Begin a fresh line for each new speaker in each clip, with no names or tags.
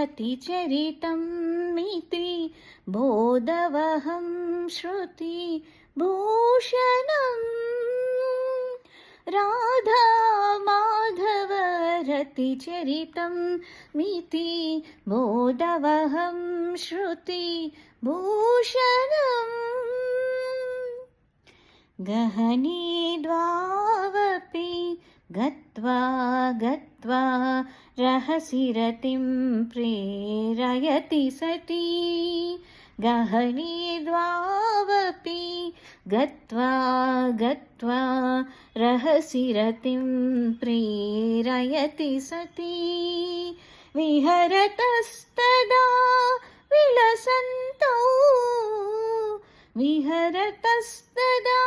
रतिचरितं मिति बोधवहं श्रुति भूषणम्। राधा माधव रतिचरितं मिति बोधवहं श्रुति भूषणम्। गहने द्वावपि गत्वा गत्वा रहसि रतिं प्रेरयति सती गहने द्वावपि गत्वा गत्वा रहसि रतिं प्रेरयति सती विहरतस्तदा विलसन्तौ विहरतस्तदा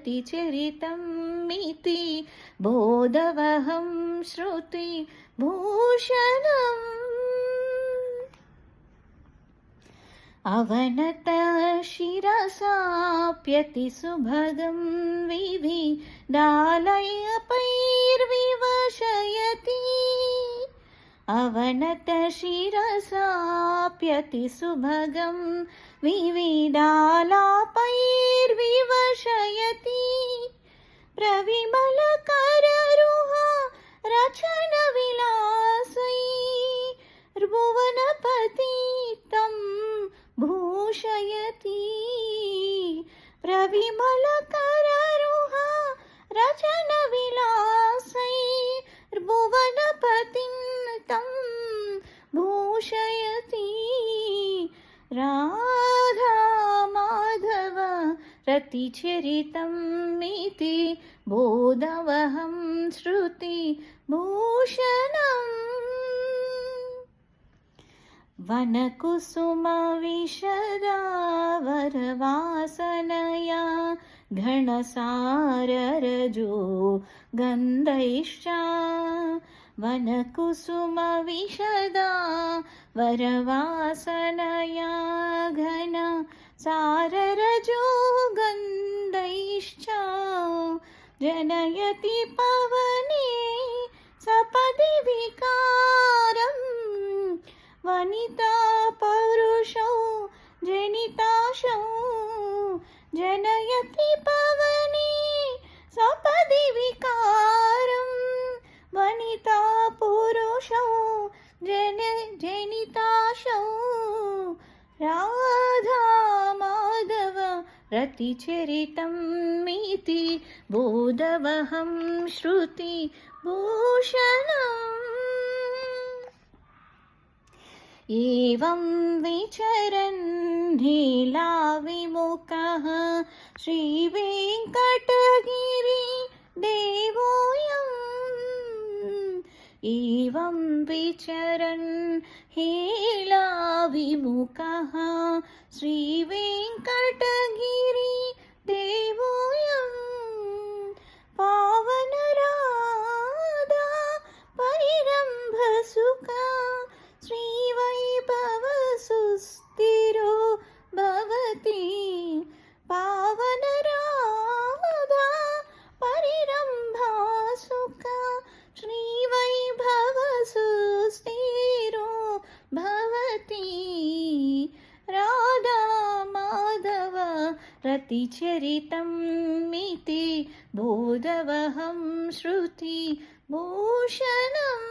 रतिचरितम् इति बोधवहं श्रुति भूषणम् अवनत शिरसाप्यति सुभगं विधि डालयपैर्विवशयति अवनत शिरसाप्यति सुभगं विविडालापैर्विवशयति प्रविमलकररुहा रचनविलासै भुवनपति तं भूषयति। प्रविमलकररुहा प्रतिचरितमिति बोधवहं श्रुतिभूषणम् वनकुसुमविशदावरवासनया घनसाररजो गन्धैश्च। वनकुसुमविशदा वरवासनया घन साररजो जनयति पवने सपदि विकारम् वनिता पौरुषौ जनिताशौ जनयति पवने सपदि विकारं वनिता पुरुषौ जन जनिताशौ राधा माधव रतिचरितम् इति बोधवहं श्रुति भूषणम् एवं विचरन् नीलाविमुखः श्रीवेङ्कटगिरि देवोऽयम् एवं विचरन् हेलाविमुखः श्रीवेङ्कटगिरि परिरम्भसुखा श्रीवैभवसुस्थिरो भवति पावनराधा परिरम्भासुखा श्रीवैभवसुस्थिरो भवति राधा माधव रतिचरितम् इति बोधवहं श्रुति भूषणम्